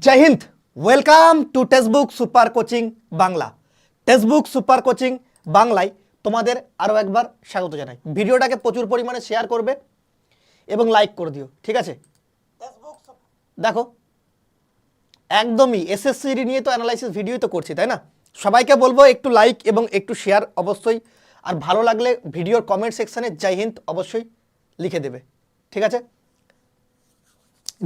Jai Hind. Welcome to textbook super coaching Bangla textbook super coaching বাংলায় তোমাদের আরও একবার স্বাগত জানাই। ভিডিওটাকে প্রচুর পরিমাণে শেয়ার করবে এবং লাইক করে দিও ঠিক আছে? দেখো একদমই এসএসসি নিয়ে তো অ্যানালাইসিস ভিডিওই তো করছি তাই না? সবাইকে বলব একটু লাইক এবং একটু শেয়ার অবশ্যই। আর ভালো লাগলে ভিডিওর কমেন্ট সেকশানে জয় হিন্দ অবশ্যই লিখে দেবে ঠিক আছে?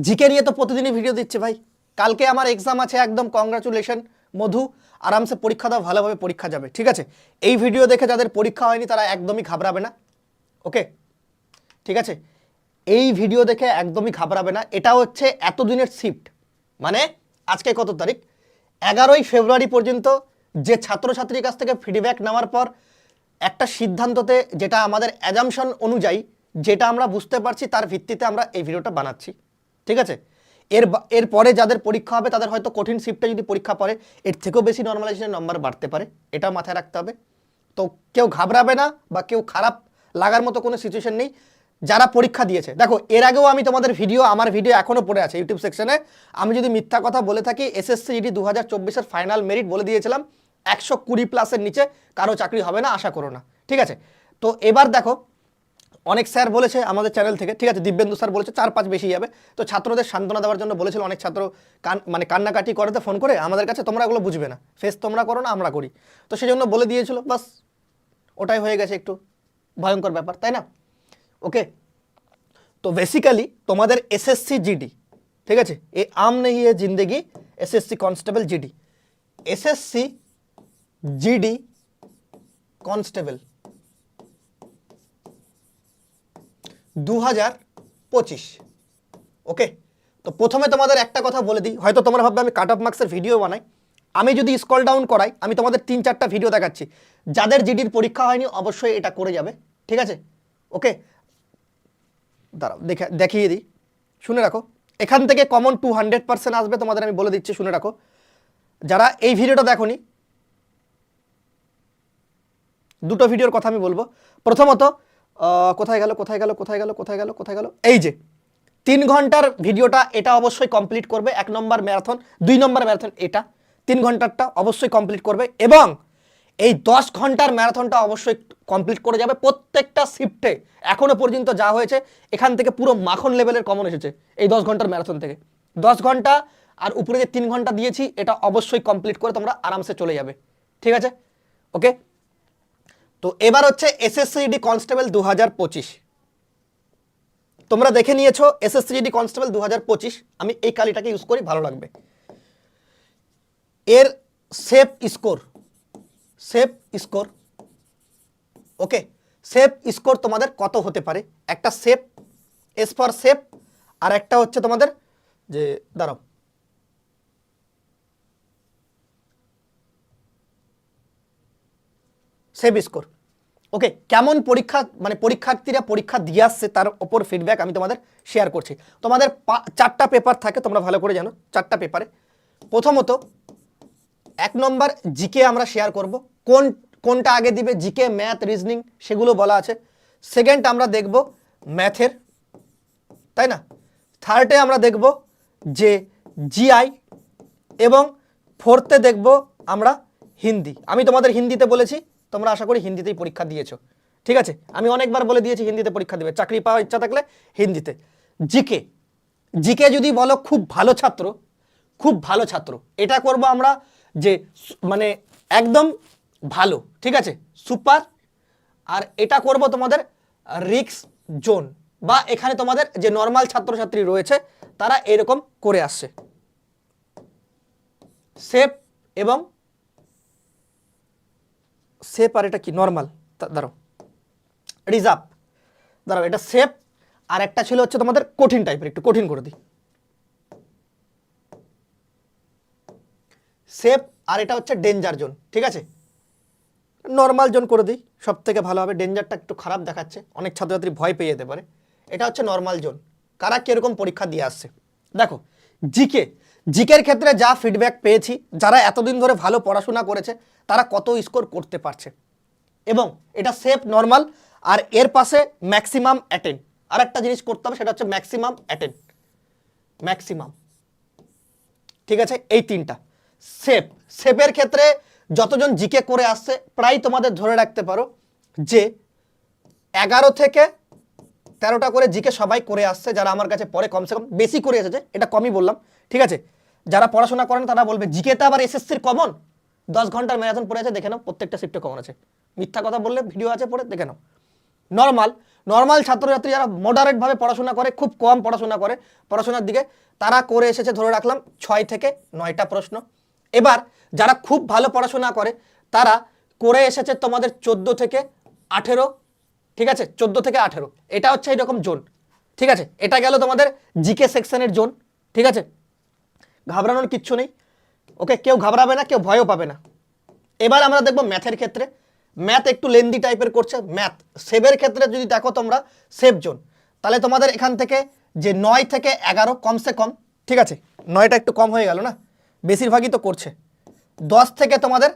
জিকে নিয়ে তো প্রতিদিনই ভিডিও দিচ্ছে ভাই। কালকে আমার এক্সাম আছে, একদম কংগ্রাচুলেশন মধু, আরামসে পরীক্ষা দাও, ভালোভাবে পরীক্ষা যাবে, ঠিক আছে? এই ভিডিও দেখে যাদের পরীক্ষা হয়নি, তারা একদমই ঘাবড়াবে না ওকে ঠিক আছে? এই ভিডিও দেখে একদমই ঘাবড়াবে না। এটা হচ্ছে এতদিনের শিফট মানে আজকে কত তারিখ? এগারোই ফেব্রুয়ারি পর্যন্ত যে ছাত্রছাত্রীর কাছ থেকে ফিডব্যাক নেওয়ার পর, একটা সিদ্ধান্ততে যেটা আমাদের অ্যাজামশন অনুযায়ী, যেটা আমরা বুঝতে পারছি, তার ভিত্তিতে আমরা এই ভিডিওটা বানাচ্ছি, ঠিক আছে? এর এরপরে যাদের পরীক্ষা হবে, তাদের হয়তো কঠিন শিফটে যদি পরীক্ষা পড়ে, এর থেকেও বেশি নর্মালাইজেশন নম্বর বাড়তে পারে। এটা মাথায় রাখতে হবে। তো কেউ ঘাবড়াবে না বা কেউ খারাপ লাগার মতো কোনো সিচুয়েশন নেই। যারা পরীক্ষা দিয়েছে, দেখো, এর আগেও আমি তোমাদের ভিডিও আমার ভিডিও এখনও পড়ে আছে ইউটিউব সেকশনে আমি যদি মিথ্যা কথা বলে থাকি এসএসসি ইডি দু হাজার ফাইনাল মেরিট বলে দিয়েছিলাম, একশো কুড়ি প্লাসের নিচে কারও চাকরি হবে না, আশা করো না। ঠিক আছে? তো এবার দেখো অনেক স্যার বলেছে আমাদের চ্যানেল থেকে, ঠিক আছে, দিব্যেন্দু স্যার বলেছে, চার পাঁচ বেশি যাবে। তো ছাত্রদের সান্ত্বনা দেওয়ার জন্য বলেছিল অনেক ছাত্র কান মানে কান্নাকাটি করতে ফোন করে, আমাদের কাছে তোমরা এগুলো বুঝবে না। ফেস তোমরা করো না, আমরা করি। তো সেই জন্য বলে দিয়েছিল, বাস, ওটাই হয়ে গেছে একটু ভয়ঙ্কর ব্যাপার, তাই না? ওকে, তো বেসিক্যালি তোমাদের এসএসসি জিডি ঠিক আছে, এ আম নেই, এ জিন্দেগি SSC constable GD SSC GD constable দু হাজার পঁচিশ। ওকে? তো প্রথমে তোমাদের একটা কথা বলে দিই। হয়তো তোমরা ভাববে, আমি কাট অফ মার্কসের ভিডিও বানাই। আমি যদি স্কল ডাউন করাই, আমি তোমাদের তিন, চারটা ভিডিও দেখাচ্ছি। যাদের জিডির পরীক্ষা হয়নি, অবশ্যই এটা করে যাবে। ঠিক আছে? ওকে? দাঁড়াও, দেখে, দেখিয়ে দিই। শুনে রাখো। এখান থেকে কমন টু হান্ড্রেড পার্সেন্ট আসবে, তোমাদের আমি বলে দিচ্ছি, শুনে রাখো। যারা এই ভিডিওটা দেখোনি, দুটো ভিডিওর কথা আমি বলব। প্রথমত কোথায় গেল কোথায় গেল কোথায় গেল কোথায় গেল কোথায় গেল? এই যে, তিন ঘণ্টার ভিডিওটা এটা অবশ্যই কমপ্লিট করবে, এক নম্বর ম্যারাথন দুই নম্বর ম্যারাথন এটা, তিন ঘন্টারটা অবশ্যই কমপ্লিট করবে এবং এই দশ ঘণ্টার ম্যারাথনটা অবশ্যই কমপ্লিট করে যাবে প্রত্যেকটা শিফটে এখনও পর্যন্ত যা হয়েছে, এখান থেকে পুরো মাখন লেভেলের কমন এসেছে এই দশ ঘণ্টার ম্যারাথন থেকে। দশ ঘণ্টা আর উপরে যে তিন ঘণ্টা দিয়েছি, এটা অবশ্যই কমপ্লিট করে তোমরা আরামসে চলে যাবে। ঠিক আছে? ওকে তো এবার হচ্ছে এসএসসিডি কনস্টেবল দু পঁচিশ। তোমরা দেখে নিয়েছো এসএসসিডি কনস্টেবল দু পঁচিশ। আমি এই কালিটাকে ইউজ করি, ভালো লাগবে। এর safe score safe score okay safe score তোমাদের কত হতে পারে? একটা সেফ এস ফর সেফ আর একটা হচ্ছে তোমাদের যে, দাঁড়াও। সেভ স্কোর ওকে কেমন পরীক্ষা মানে পরীক্ষার্থীরা পরীক্ষা দিয়ে আসছে তার ওপর ফিডব্যাক আমি তোমাদের শেয়ার করছি। তোমাদের চারটা পেপার থাকে, তোমরা ভালো করে জানো, চারটা পেপারে প্রথমত, এক নম্বর জিকে আমরা শেয়ার করব। কোন, কোনটা আগে দিবে জিকে ম্যাথ রিজনিং সেগুলো বলা আছে। সেকেন্ড আমরা দেখব ম্যাথের তাই না? থার্ডে আমরা দেখব যে জিআই এবং ফোর্থে দেখব আমরা হিন্দি। আমি তোমাদের হিন্দিতে বলেছি তোমরা আশা করি হিন্দিতেই পরীক্ষা দিয়েছ। ঠিক আছে? আমি অনেকবার বলে দিয়েছি হিন্দিতে পরীক্ষা দেবে। চাকরি পাওয়ার ইচ্ছা থাকলে হিন্দিতে। জিকে। জিকে যদি বলো খুব ভালো ছাত্র, খুব ভালো ছাত্র। এটা করব আমরা যে মানে একদম ভালো। ঠিক আছে? সুপার। আর এটা করব তোমাদের রিক্স জোন। বা এখানে তোমাদের যে নর্মাল ছাত্রছাত্রী রয়েছে, তারা এরকম করে আসছে। সেফ এবং সেফ আর এটা কি? নর্মাল দাঁড়াও। রিজার্ভ দাঁড়াও, এটা সেফ আর একটা ছিল হচ্ছে তোমাদের কঠিন টাইপের একটু কঠিন করে দিই। সেফ আর এটা হচ্ছে ডেঞ্জার জোন ঠিক আছে? নর্মাল জোন করে দিই সব থেকে ভালো হবে। ডেঞ্জারটা একটু খারাপ দেখাচ্ছে, অনেক ছাত্রছাত্রী ভয় পেয়ে যেতে পারে। এটা হচ্ছে নর্মাল জোন কারা কীরকম পরীক্ষা দিয়ে আসছে? দেখো জিকে জিকের ক্ষেত্রে যা ফিডব্যাক পেয়েছি, যারা এতদিন ধরে ভালো পড়াশোনা করেছে, তারা কত স্কোর করতে পারছে। এবং এটা সেফ নর্মাল আর এর পাশে ম্যাক্সিমাম অ্যাটেন্ড আর একটা জিনিস করতে হবে, সেটা হচ্ছে ম্যাক্সিমাম অ্যাটেন্ড ম্যাক্সিমাম ঠিক আছে? এই তিনটা। সেপ সেপের ক্ষেত্রে যতজন জিকে করে আসছে, প্রায় তোমাদের ধরে রাখতে পারো যে এগারো থেকে তেরোটা করে জিকে সবাই করে আসছে, যারা আমার কাছে পরে কমসে কম বেশি করে এসেছে, এটা কমই বললাম। ঠিক আছে? যারা পড়াশোনা করেন, তারা বলবে জিকেতে আবার এসএসসির কমন দশ ঘণ্টার ম্যারাথন পড়ে আছে, দেখে নাও, প্রত্যেকটা শিফটে কমন আছে। মিথ্যা কথা বললে ভিডিও আছে পড়ে, দেখে নাও। নর্মাল নর্মাল ছাত্রছাত্রী যারা মডারেটভাবে পড়াশোনা করে, খুব কম পড়াশোনা করে, পড়াশোনার দিকে, তারা করে এসেছে, ধরে রাখলাম, ছয় থেকে নয়টা প্রশ্ন। এবার, যারা খুব ভালো পড়াশোনা করে, তারা করে এসেছে তোমাদের চোদ্দ থেকে আঠেরো, ঠিক আছে? চোদ্দ থেকে আঠেরো। এটা হচ্ছে এইরকম জোন ঠিক আছে? এটা গেল তোমাদের জিকে সেকশনের জোন ঠিক আছে? ঘাবড়ানোর কিচ্ছু নেই। ওকে, কেউ ঘাবড়াবে না, কেউ ভয়ও পাবে না। এবার আমরা দেখব ম্যাথের ক্ষেত্রে। ম্যাথ একটু লেন্দি টাইপের করছে। ম্যাথ, সেভের ক্ষেত্রে যদি দেখো তোমরা সেভ জোন। তাহলে তোমাদের এখান থেকে যে নয় থেকে এগারো, কমসে কম, ঠিক আছে? নয়টা একটু কম হয়ে গেল না? বেশিরভাগই তো করছে। দশ থেকে তোমাদের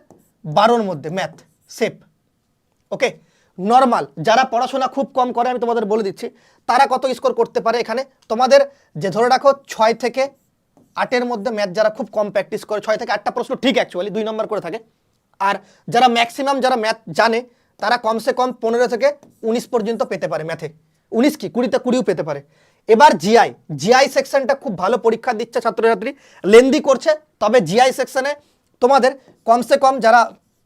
বারোর মধ্যে ম্যাথ সেভ ওকে, নর্মাল, যারা পড়াশোনা খুব কম করে, আমি তোমাদের বলে দিচ্ছি, তারা কত স্কোর করতে পারে এখানে? তোমাদের যে ধরে রাখো, ছয় থেকে আটের মধ্যে ম্যাথ যারা খুব কম প্র্যাকটিস করে, ছয় থেকে আটটা প্রশ্ন ঠিক অ্যাকচুয়ালি দুই নম্বর করে থাকে। আর যারা ম্যাক্সিমাম যারা ম্যাথ জানে, তারা কমসে কম পনেরো থেকে উনিশ পর্যন্ত পেতে পারে ম্যাথে। উনিশ কি? কুড়িতে কুড়িও পেতে পারে। এবার জিআই জিআই সেকশনটা খুব ভালো পরীক্ষা দিচ্ছে ছাত্রছাত্রী। লেন্দি করছে, তবে জিআই সেকশনে তোমাদের কমসে কম যারা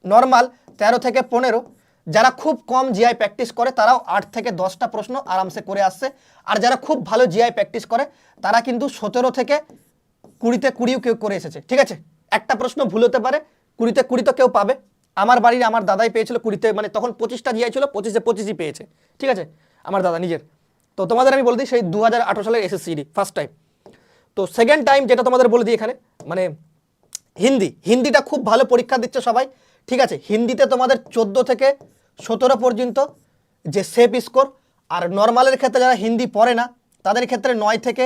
নর্মাল তেরো থেকে পনেরো, যারা খুব কম জিআই প্র্যাকটিস করে, তারাও আট থেকে দশটা প্রশ্ন আরামসে করে আসছে। আর যারা খুব ভালো জিআই প্র্যাকটিস করে, তারা কিন্তু সতেরো থেকে কুড়িতে কুড়িও কেউ করে এসেছে, ঠিক আছে? একটা প্রশ্ন ভুল হতে পারে, কুড়িতে কুড়ি তো কেউ পাবে। আমার বাড়ির আমার দাদাই পেয়েছিল কুড়িতে মানে তখন পঁচিশটা জিআই ছিল, পঁচিশে পঁচিশই পেয়েছে, ঠিক আছে? আমার দাদা নিজের। তো তোমাদের আমি বলে দিই, সেই দু হাজার আঠারো সালের এসএসসিডি ফার্স্ট টাইম তো সেকেন্ড টাইম যেটা তোমাদের বলে দিই এখানে মানে হিন্দি, হিন্দিটা খুব ভালো পরীক্ষা দিচ্ছে সবাই, ঠিক আছে? হিন্দিতে তোমাদের চোদ্দ থেকে সতেরো পর্যন্ত যে সেফ স্কোর আর নর্মালের ক্ষেত্রে যারা হিন্দি পড়ে না, তাদের ক্ষেত্রে নয় থেকে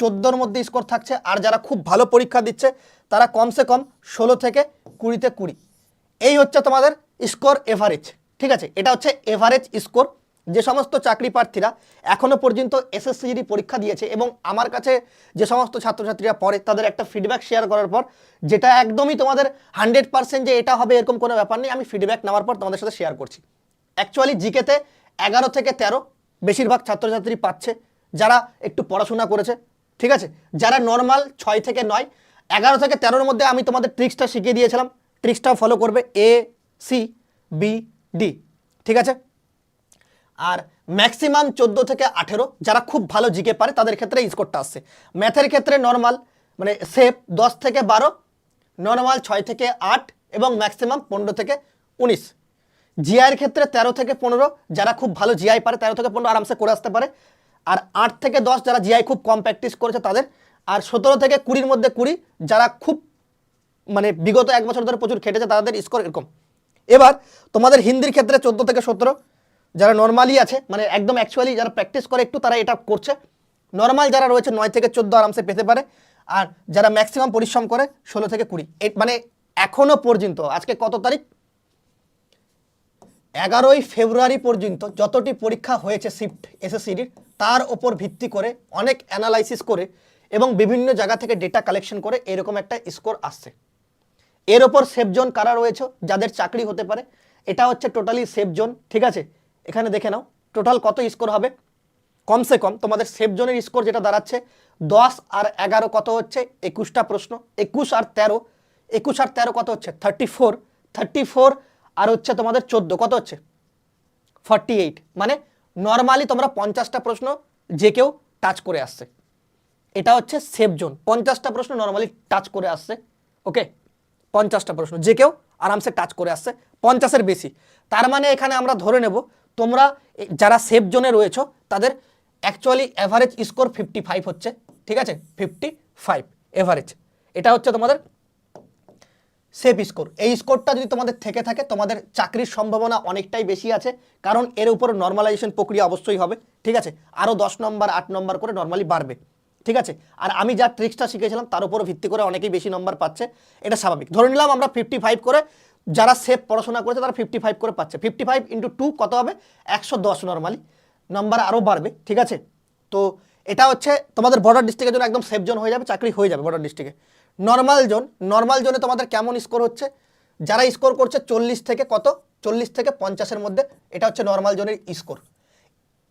চোদ্দোর মধ্যে স্কোর থাকছে। আর যারা খুব ভালো পরীক্ষা দিচ্ছে, তারা কমসে কম ষোলো থেকে কুড়িতে কুড়ি। এই হচ্ছে তোমাদের স্কোর এভারেজ ঠিক আছে? এটা হচ্ছে এভারেজ স্কোর। যে সমস্ত চাকরি প্রার্থীরা এখনও পর্যন্ত এসএসসিজি পরীক্ষা দিয়েছে এবং আমার কাছে যে সমস্ত ছাত্রছাত্রীরা পড়ে, তাদের একটা ফিডব্যাক শেয়ার করার পর, যেটা একদমই তোমাদের হান্ড্রেড পার্সেন্ট যে এটা হবে এরকম কোনো ব্যাপার নেই, আমি ফিডব্যাক নেওয়ার পর তোমাদের সাথে শেয়ার করছি। অ্যাকচুয়ালি জিকেতে এগারো থেকে তেরো বেশিরভাগ ছাত্রছাত্রী পাচ্ছে, যারা একটু পড়াশোনা করেছে ঠিক আছে? যারা নর্মাল ছয় থেকে নয়, এগারো থেকে তেরোর মধ্যে আমি তোমাদের ট্রিক্সটা শিখিয়ে দিয়েছিলাম। ট্রিক্সটাও ফলো করবে এ সি বি ডি ঠিক আছে? আর ম্যাক্সিমাম চোদ্দ থেকে আঠেরো, যারা খুব ভালো জিকে পারে, তাদের ক্ষেত্রে স্কোরটা আসছে। ম্যাথের ক্ষেত্রে নর্মাল মানে সেফ দশ থেকে বারো নর্মাল ছয় থেকে আট, এবং ম্যাক্সিমাম পনেরো থেকে উনিশ। জিআইয়ের ক্ষেত্রে তেরো থেকে পনেরো, যারা খুব ভালো জিআই পারে, তেরো থেকে পনেরো আরামসে করে আসতে পারে। আর আট থেকে দশ যারা জিআই খুব কম প্র্যাকটিস করেছে তাদের, আর সতেরো থেকে কুড়ির মধ্যে কুড়ি যারা খুব মানে বিগত এক বছর ধরে প্রচুর খেটেছে, তাদের স্কোর এরকম। এবার তোমাদের হিন্দির ক্ষেত্রে চোদ্দ থেকে সতেরো, যারা নর্মালি আছে মানে একদম অ্যাকচুয়ালি যারা প্র্যাকটিস করে একটু তারা এটা করছে। নর্মাল যারা রয়েছে, নয় থেকে চোদ্দ আরামসে পেতে পারে, আর যারা ম্যাক্সিমাম পরিশ্রম করে, ষোলো থেকে কুড়ি। মানে এখনও পর্যন্ত, আজকে কত তারিখ? এগারোই ফেব্রুয়ারি পর্যন্ত যতটি পরীক্ষা হয়েছে শিফট এসএসসিডির তার ওপর ভিত্তি করে অনেক অ্যানালাইসিস করে এবং বিভিন্ন জায়গা থেকে ডেটা কালেকশন করে এরকম একটা স্কোর আসছে। এর ওপর সেফ জোন কারা রয়েছে? যাদের চাকরি হতে পারে। এটা হচ্ছে টোটালি সেফ জোন ঠিক আছে? এখানে দেখে নাও টোটাল কত স্কোর হবে? কমসে কম তোমাদের সেফ জোনের স্কোর যেটা দাঁড়াচ্ছে, দশ আর এগারো কত হচ্ছে? একুশটা প্রশ্ন। একুশ আর তেরো, একুশ আর তেরো কত হচ্ছে? থার্টি ফোর থার্টি ফোর আর হচ্ছে তোমাদের চোদ্দ, কত হচ্ছে? ফর্টি এইট মানে নর্মালি তোমরা পঞ্চাশটা প্রশ্ন যে কেউ টাচ করে আসছে। এটা হচ্ছে সেফ জোন পঞ্চাশটা প্রশ্ন নর্মালি টাচ করে আসছে ওকে পঞ্চাশটা প্রশ্ন যে কেউ আরামসে টাচ করে আসছে, পঞ্চাশের বেশি। তার মানে এখানে আমরা ধরে নেব, তোমরা যারা সেফ জোনে রয়েছো, তাদের actually average score fifty five হচ্ছে, ঠিক আছে? ফিফটি ফাইভ এভারেজ এটা হচ্ছে তোমাদের সেফ স্কোর। এই স্কোরটা যদি তোমাদের থেকে থাকে, তোমাদের চাকরির সম্ভাবনা অনেকটাই বেশি আছে, কারণ এর উপর নর্মালাইজেশন প্রক্রিয়া অবশ্যই হবে, ঠিক আছে? আরও দশ নম্বর, আট নম্বর করে নর্মালি বাড়বে, ঠিক আছে? আর আমি যা ট্রিক্সটা শিখেছিলাম, তার উপর ভিত্তি করে অনেকেই বেশি নম্বর পাচ্ছে, এটা স্বাভাবিক। ধরে নিলাম আমরা ফিফটি ফাইভ করে, যারা সেফ পড়াশোনা করেছে, তারা ফিফটি ফাইভ করে পাচ্ছে। ফিফটি ফাইভ ইন্টু টু কত হবে? একশো দশ নর্মালি নম্বর আরও বাড়বে, ঠিক আছে? তো এটা হচ্ছে তোমাদের বর্ডার ডিস্ট্রিক্টের জন্য একদম সেফ জোন হয়ে যাবে, চাকরি হয়ে যাবে বর্ডার ডিস্ট্রিক্টে নর্মাল জোন নর্মাল জোনে তোমাদের কেমন স্কোর হচ্ছে? যারা স্কোর করছে চল্লিশ থেকে কত? চল্লিশ থেকে পঞ্চাশের মধ্যে, এটা হচ্ছে নর্মাল জোনের স্কোর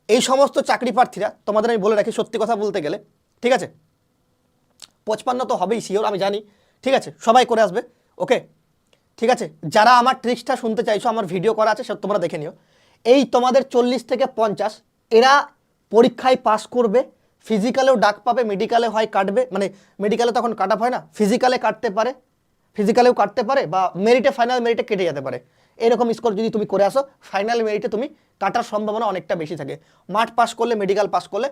এই সমস্ত চাকরি প্রার্থীরা, তোমাদের আমি বলে রাখি সত্যি কথা বলতে গেলে, ঠিক আছে? পঁচপান্ন তো হবেই শিওর আমি জানি, ঠিক আছে? সবাই করে আসবে ওকে ঠিক আছে? যারা আমার ট্রিক্সটা শুনতে চাইছো, আমার ভিডিও করা আছে সেটা তোমরা দেখে নিও। এই তোমাদের চল্লিশ থেকে পঞ্চাশ, এরা পরীক্ষায় পাস করবে ফিজিক্যালেও ডাক পাবে মেডিকেলে হয় কাটবে মানে মেডিকেলে তখন কাট হয় না ফিজিক্যালে কাটতে পারে ফিজিক্যালেও কাটতে পারে বা মেরিটে ফাইনাল মেরিটে কেটে যেতে পারে। এরকম স্কোর যদি তুমি করে আসো ফাইনাল মেরিটে তুমি কাটার সম্ভাবনা অনেকটা বেশি থাকে। মাঠ পাস করলে মেডিকেল পাস করলে,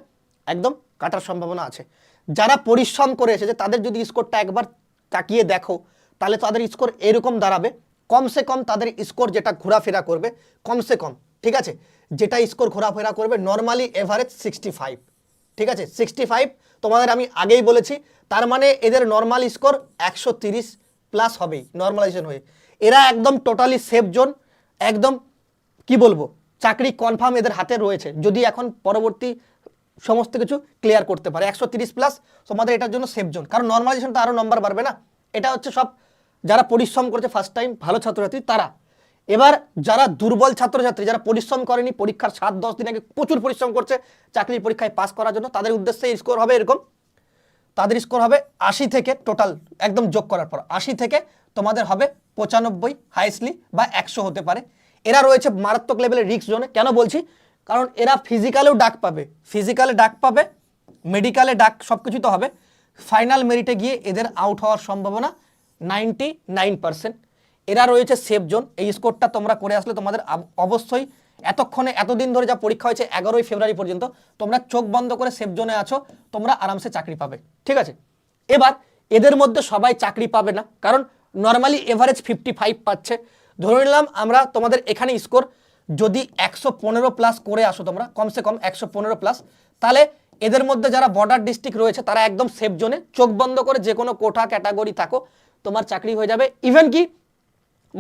একদম কাটার সম্ভাবনা আছে। যারা পরিশ্রম করে এসেছে, তাদের যদি স্কোরটা একবার তাকিয়ে দেখো, তাহলে তাদের স্কোর এরকম দাঁড়াবে, কমসে কম তাদের স্কোর যেটা ঘোরাফেরা করবে, কমসে কম, ঠিক আছে? যেটা স্কোর ঘোরাফেরা করবে নর্মালি এভারেজ সিক্সটি ফাইভ ঠিক আছে? সিক্সটি ফাইভ তোমাদের আমি আগেই বলেছি। তার মানে এদের নর্মাল স্কোর একশো তিরিশ প্লাস হবেই নর্মালাইজেশন হয়ে। এরা একদম টোটালি সেফ জোন একদম, কি বলব, চাকরি কনফার্ম এদের হাতে রয়েছে। যদি এখন পরবর্তী সমস্ত কিছু ক্লিয়ার করতে পারে, একশো তিরিশ প্লাস তোমাদের এটার জন্য সেফ জোন কারণ নর্মালাইজেশনটা আরও নম্বর বাড়বে না। এটা হচ্ছে সব যারা পরিশ্রম করেছে ফার্স্ট টাইম ভালো ছাত্রছাত্রী, তারা। এবার যারা দুর্বল ছাত্রছাত্রী, যারা পরিশ্রম করেনি, পরীক্ষার সাত, দশ দিন আগে প্রচুর পরিশ্রম করছে, চাকরির পরীক্ষায় পাস করার জন্য, তাদের উদ্দেশ্যে স্কোর হবে এরকম। তাদের স্কোর হবে আশি থেকে টোটাল একদম যোগ করার পর। আশি থেকে তোমাদের হবে পঁচানব্বই হাইস্টলি বা একশো হতে পারে। এরা রয়েছে মারাত্মক লেভেলের রিক্স জোনে কেন বলছি? কারণ এরা ফিজিক্যালেও ডাক পাবে। ফিজিক্যালে ডাক পাবে মেডিকেলে ডাক সব কিছু তো হবে। ফাইনাল মেরিটে গিয়ে এদের আউট হওয়ার সম্ভাবনা নাইনটি নাইন পার্সেন্ট এরা রয়েছে সেফ জোন এই স্কোরটা তোমরা করে আসলে তোমাদের অবশ্যই এতক্ষণে এতদিন ধরে যা পরীক্ষা হয়েছে এগারোই ফেব্রুয়ারি পর্যন্ত, তোমরা চোখ বন্ধ করে সেফ জোনে আছো, তোমরা আরামসে চাকরি পাবে। ঠিক আছে? এবার এদের মধ্যে সবাই চাকরি পাবে না, কারণ নর্মালি এভারেজ ফিফটি ফাইভ পাচ্ছে। ধরে নিলাম আমরা তোমাদের এখানে স্কোর যদি একশো পনেরো প্লাস করে আসো তোমরা, কমসে কম একশো পনেরো প্লাস তাহলে এদের মধ্যে যারা বর্ডার ডিস্ট্রিক্ট রয়েছে, তারা একদম সেফ জোনে চোখ বন্ধ করে যে কোনো কোঠা ক্যাটাগরি থাকো, তোমার চাকরি হয়ে যাবে। ইভেন কি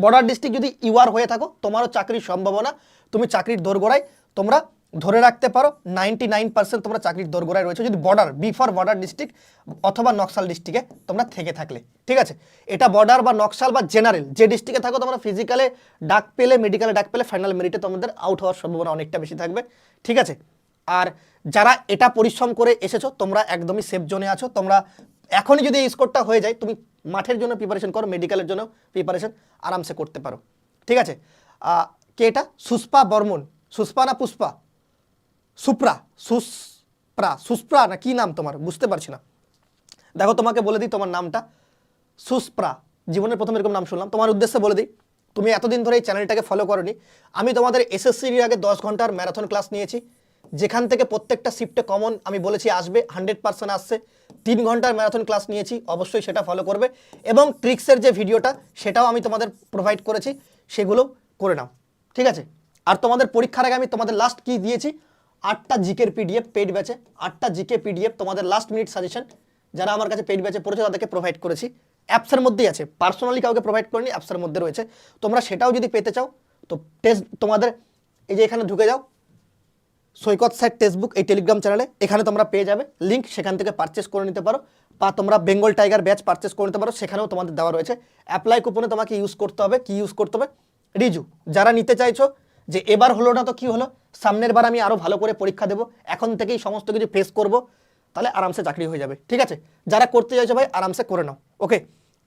বর্ডার ডিস্ট্রিক্ট যদি ইউআর হয়ে থাকো, তোমারও চাকরির সম্ভাবনা। তুমি চাকরির দোরগোড়ায় তোমরা ধরে রাখতে পারো নাইনটি নাইন পার্সেন্ট তোমরা চাকরির দোরগোড়ায় রয়েছে, যদি বর্ডার বিফর বর্ডার ডিস্ট্রিক্ট অথবা নকশাল ডিস্ট্রিক্টে তোমরা থেকে থাকলে। ঠিক আছে? এটা বর্ডার বা নকশাল বা জেনারেল যে ডিস্ট্রিক্টে থাকো তোমরা ফিজিক্যালে ডাক পেলে মেডিকেলে ডাক পেলে ফাইনাল মেরিটে তোমাদের আউট হওয়ার সম্ভাবনা অনেকটা বেশি থাকবে। ঠিক আছে? আর যারা এটা পরিশ্রম করে এসেছ, তোমরা একদমই সেফ জোনে আছো, তোমরা এখনই যদি এই স্কোরটা হয়ে যায়, তুমি মাঠের জন্য প্রিপারেশন করো মেডিকেলের জন্য প্রিপারেশন আরামসে করতে পারো। ঠিক আছে? কে এটা? সুস্পা বর্মন। সুস্পা না পুষ্পা? সুপ্রা। সুস্প্রা। সুস্প্রা না কি নাম তোমার? বুঝতে পারছি না। দেখো, তোমাকে বলে দিই তোমার নামটা। সুস্প্রা। জীবনের প্রথম এরকম নাম শুনলাম। তোমার উদ্দেশ্যে বলে দিই, তুমি এতদিন ধরে এই চ্যানেলটাকে ফলো করনি। আমি তোমাদের এসএসসির আগে দশ ঘণ্টার ম্যারাথন ক্লাস নিয়েছি। যেখান থেকে প্রত্যেকটা শিফটে কমন আমি বলেছি আসবে হান্ড্রেড পার্সেন্ট আসছে। তিন ঘণ্টার ম্যারাথন ক্লাস নিয়েছি, অবশ্যই সেটা ফলো করবে। এবং ট্রিক্সের যে ভিডিওটা, সেটাও আমি তোমাদের প্রোভাইড করেছি, সেগুলো করে নাও। ঠিক আছে? আর তোমাদের পরীক্ষার আগে আমি তোমাদের লাস্ট কি দিয়েছি? আটটা জিকের পিডিএফ পেড ব্যাচে আটটা জিকে পিডিএফ তোমাদের লাস্ট মিনিট সাজেশন যারা আমার কাছে পেড ব্যাচে পড়েছে, তাদেরকে প্রোভাইড করেছি। অ্যাপসের মধ্যেই আছে। পার্সোনালি কাউকে প্রোভাইড করিনি অ্যাপসের মধ্যে রয়েছে। তোমরা সেটাও যদি পেতে চাও, তো টেস্ট তোমাদের, এই যে এখানে ঢুকে যাও। সৈকত স্যার টেক্সটবুক এই টেলিগ্রাম চ্যানেলে এখানে তোমরা পেয়ে যাবে লিঙ্ক সেখান থেকে পারচেস করে নিতে পারো। বা তোমরা বেঙ্গল টাইগার ব্যাচ পারচেস করে নিতে পারো, সেখানেও তোমাদের দেওয়া রয়েছে। অ্যাপ্লাই কুপনে তোমাকে ইউজ করতে হবে। কি ইউজ করতে হবে? রিজু যারা নিতে চাইছো যে এবার হলো না তো কি হলো, সামনের বার আমি আরও ভালো করে পরীক্ষা দেবো। এখন থেকেই সমস্ত কিছু ফেস করব, তাহলে আরামসে চাকরি হয়ে যাবে। ঠিক আছে? যারা করতে চাইছো ভাই, আরামসে করে নাও। ওকে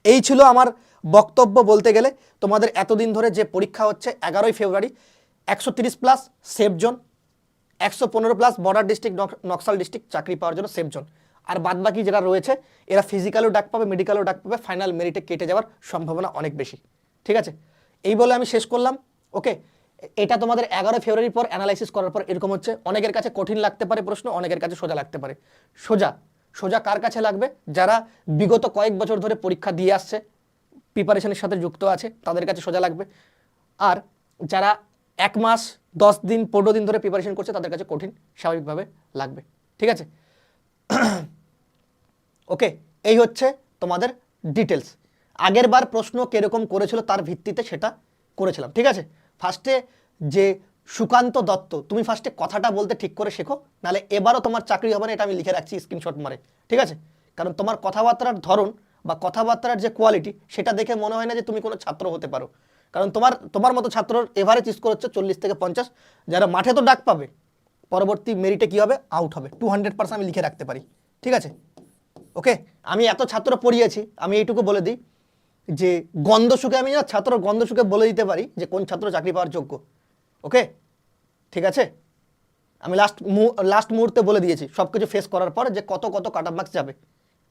এই ছিল আমার বক্তব্য বলতে গেলে। তোমাদের এতদিন ধরে যে পরীক্ষা হচ্ছে, এগারোই ফেব্রুয়ারি, একশো প্লাস সেফ জোন একশো পনেরো plus border district Naxal district চাকরি পাওয়ার জন্য সেফ আর বাদবাকি যারা রয়েছে, এরা ফিজিক্যালেও ডাক পাবে মেডিকেলেও ডাক পাবে ফাইনাল মেরিটে কেটে যাওয়ার সম্ভাবনা অনেক বেশি। ঠিক আছে? এই বলে আমি শেষ করলাম। ওকে এটা তোমাদের এগারো ফেব্রুয়ারির পর অ্যানালাইসিস করার পর এরকম হচ্ছে। অনেকের কাছে কঠিন লাগতে পারে প্রশ্ন, অনেকের কাছে সোজা লাগতে পারে। সোজা। সোজা কার কাছে লাগবে? যারা বিগত কয়েক বছর ধরে পরীক্ষা দিয়ে আসছে প্রিপারেশনের সাথে যুক্ত আছে, তাদের কাছে সোজা লাগবে। আর যারা এক মাস দশ দিন, পনেরো দিন ধরে প্রিপারেশন করছে, তাদের কাছে কঠিন, স্বাভাবিকভাবে লাগবে। ঠিক আছে? ওকে এই হচ্ছে তোমাদের ডিটেলস আগের বার প্রশ্ন কীরকম করেছিল তার ভিত্তিতে সেটা করেছিলাম। ঠিক আছে? ফার্স্টে যে সুকান্ত দত্ত, তুমি ফার্স্টে কথাটা বলতে ঠিক করে শেখো, নাহলে এবারও তোমার চাকরি হবে না, এটা আমি লিখে রাখছি স্ক্রিনশট মারে। ঠিক আছে? কারণ তোমার কথাবার্তার ধরন বা কথাবার্তার যে কোয়ালিটি সেটা দেখে মনে হয় না যে তুমি কোনো ছাত্র হতে পারো। কারণ তোমার তোমার মতো ছাত্রর এভারেজ স্কোর হচ্ছে চল্লিশ থেকে পঞ্চাশ। যারা মাঠে তো ডাক পাবে, পরবর্তী মেরিটে কী হবে? আউট হবে। টু হান্ড্রেড আমি লিখে রাখতে পারি। ঠিক আছে? ওকে আমি এত ছাত্র পড়িয়েছি, আমি এইটুকু বলে দিই যে গন্ধ সুখে, আমি না ছাত্র গন্ধ সুখে বলে দিতে পারি যে কোন ছাত্র চাকরি পাওয়ার যোগ্য। ওকে ঠিক আছে? আমি লাস্ট লাস্ট মুহূর্তে বলে দিয়েছি সব কিছু ফেস করার পর যে কত কত কাট মার্কস যাবে।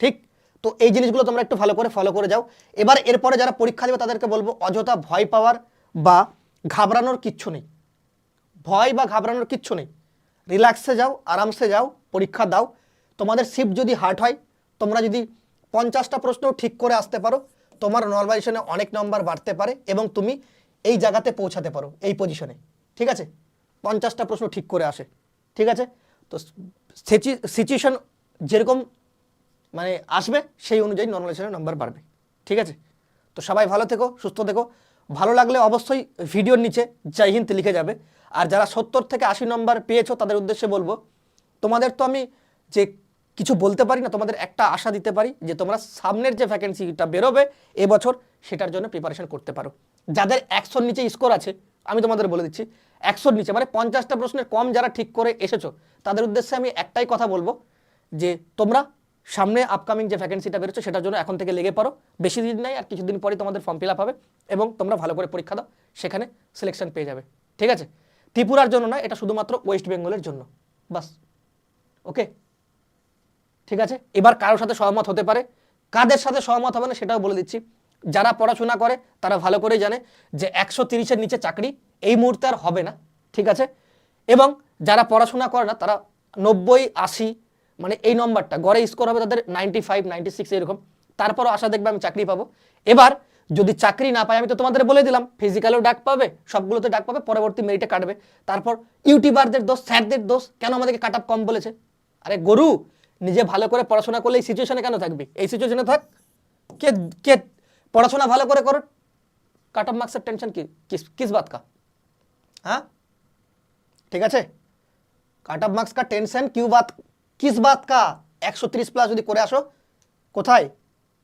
ঠিক? তো এই জিনিসগুলো তোমরা একটু ভালো করে ফলো করে যাও। এবার এরপরে যারা পরীক্ষা দেবে, তাদেরকে বলব অযথা ভয় পাওয়ার বা ঘাবড়ানোর কিচ্ছু নেই। ভয় বা ঘাবড়ানোর কিচ্ছু নেই। রিল্যাক্সে যাও, আরামসে যাও, পরীক্ষা দাও। তোমাদের শিফট যদি হার্ড হয়, তোমরা যদি পঞ্চাশটা প্রশ্ন ঠিক করে আসতে পারো, তোমার নর্মালাইজেশনে অনেক নম্বর বাড়তে পারে এবং তুমি এই জায়গাতে পৌঁছাতে পারো, এই পজিশনে ঠিক আছে? পঞ্চাশটা প্রশ্ন ঠিক করে আসে। ঠিক আছে? তো সিচুয়েশন যেরকম মানে আসবে, সেই অনুযায়ী নর্মালাইজেশনের নাম্বার বাড়বে। ঠিক আছে? তো সবাই ভালো থেকো, সুস্থ থেকো। ভালো লাগলে অবশ্যই ভিডিওর নিচে জয় হিন্দ লিখে যাবে। আর যারা সত্তর থেকে আশি নম্বর পেয়েছ, তাদের উদ্দেশ্যে বলব, তোমাদের তো আমি যে কিছু বলতে পারি না, তোমাদের একটা আশা দিতে পারি যে তোমরা সামনের যে ভ্যাকেন্সিটা বেরোবে, এবছর সেটার জন্য প্রিপারেশন করতে পারো। যাদের একশোর নিচে স্কোর আছে, আমি তোমাদের বলে দিচ্ছি, একশোর নিচে মানে পঞ্চাশটা প্রশ্নের কম যারা ঠিক করে এসেছ, তাদের উদ্দেশ্যে আমি একটাই কথা বলব যে তোমরা সামনে আপকামিং যে ভ্যাকেন্সিটা বেরোচ্ছে, সেটার জন্য এখন থেকে লেগে পড়ো। বেশি দিন নাই, আর কিছুদিন পরে তোমাদের ফর্ম ফিল আপ হবে এবং তোমরা ভালো করে পরীক্ষা দাও, সেখানে সিলেকশন পেয়ে যাবে। ঠিক আছে? ত্রিপুরার জন্য না এটা শুধুমাত্র ওয়েস্ট বেঙ্গলের জন্য। বাস। ওকে ঠিক আছে? এবার কারোর সাথে সহমত হতে পারে। কাদের সাথে সহমত হবে না, সেটাও বলে দিচ্ছি। যারা পড়াশোনা করে, তারা ভালো করেই জানে যে একশো তিরিশের নিচে চাকরি এই মুহূর্তে আর হবে না। ঠিক আছে? এবং যারা পড়াশোনা করে না, তারা নব্বই, আশি মানে এই নম্বরটা, গড়ে স্কোর হবে তাদের নাইনটি ফাইভ নাইনটি সিক্স এরকম। তারপরও আশা দেখবে আমি চাকরি পাবো। এবার যদি চাকরি না পাই, আমি তো তোমাদের বলে দিলাম ফিজিক্যালেও ডাক পাবে, সবগুলোতে ডাক পাবে, পরবর্তী মেরিটে কাটবে। তারপর ইউটিউবারদের দোষ, স্যারদের দোষ, কেন আমাদেরকে কাট কম বলেছে? আরে গরু, নিজে ভালো করে পড়াশোনা করলে এই সিচুয়েশনে কেন থাকবি? এই সিচুয়েশনে থাক। কে কে পড়াশোনা ভালো করে করো কাট অফ মার্কসের টেনশন কি? কিস কিস বাত কা? হ্যাঁ? ঠিক আছে? কাট অফ মার্কস কা টেনশন কিউ বাত কিস বাত কা? একশো প্লাস যদি করে আসো, কোথায়?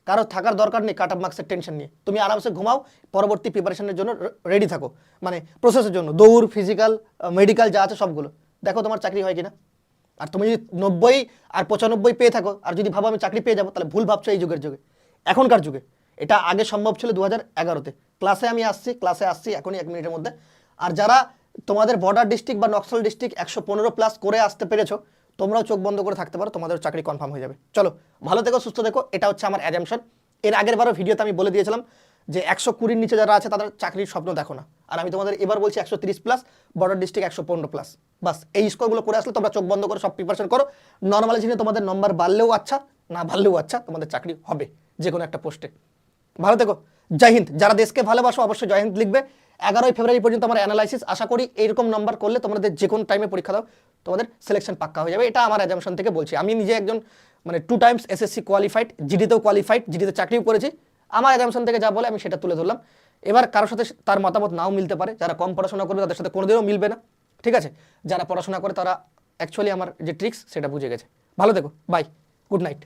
কারও থাকার দরকার নেই কাট অফ মার্কসের টেনশন নিয়ে। তুমি আরামসে ঘুমাও, পরবর্তী প্রিপারেশনের জন্য রেডি থাকো। মানে প্রসেসের জন্য, দৌড় ফিজিক্যাল মেডিকেল যা আছে সবগুলো। দেখো তোমার চাকরি হয় কিনা। আর তুমি যদি নব্বই আর পঁচানব্বই পেয়ে থাকো, আর যদি ভাবো আমি চাকরি পেয়ে যাব, তাহলে ভুল ভাবছ এই যুগের যুগে। এখনকার যুগে। এটা আগে সম্ভব ছিল দু হাজার এগারোতে। ক্লাসে আমি আসছি ক্লাসে আসছি, এখনই এক মিনিটের মধ্যে। আর যারা তোমাদের বর্ডার ডিস্ট্রিক্ট বা নক্সল ডিস্ট্রিক্ট একশো পনেরো প্লাস করে আসতে পেরেছ তোমরাও চোখ বন্ধ করে থাকতে পারো তোমাদের চাকরি কনফার্ম হয়ে যাবে। চলো, ভালো থেকো, সুস্থ থেকো, এটা হচ্ছে আমার অ্যাজামশন এর আগের বারও ভিডিওতে আমি বলে দিয়েছিলাম যে একশো কুড়ির নিচে যারা আছে, তাদের চাকরির স্বপ্ন দেখো না। আর আমি তোমাদের এবার বলছি একশো তিরিশ প্লাস বর্ডার ডিস্ট্রিক্ট একশো পনেরো প্লাস বাস, এই স্কোরগুলো করে আসলে তোমরা চোখ বন্ধ করে সব প্রিপারেশন করো। নর্মালাইজেশনে তোমাদের নম্বর বাড়লেও আচ্ছা না বাড়লেও আচ্ছা তোমাদের চাকরি হবে যে কোনো একটা পোস্টে ভালো থেকো, জয় হিন্দ। যারা দেশকে ভালোবাসো, অবশ্যই জয় হিন্দ লিখবে। এগারোই ফেব্রুয়ারি পর্যন্ত আমার অ্যানালাইসিস আশা করি এরকম নাম্বার করলে তোমাদের যে কোনো টাইমে পরীক্ষা দাও। তোমাদের সিলেকশন পাক্কা হয়ে যাবে। এটা আমার অ্যাজামশন থেকে বলছি। আমি নিজে একজন মানে টু টাইমস এসএসসি কোয়ালিফাইড জিডিতেও কোয়ালিফাইড জিডিতে চাকরিও করেছি। আমার অ্যাজামশন থেকে যা বলে আমি সেটা তুলে ধরলাম। এবার কারোর সাথে তার মতামত নাও মিলতে পারে। যারা কম পড়াশোনা করবে তাদের সাথে কোনোদিনও মিলবে না। ঠিক আছে? যারা পড়াশোনা করে তারা অ্যাকচুয়ালি আমার যে ট্রিক্স সেটা বুঝে গেছে। ভালো দেখো বাই গুড নাইট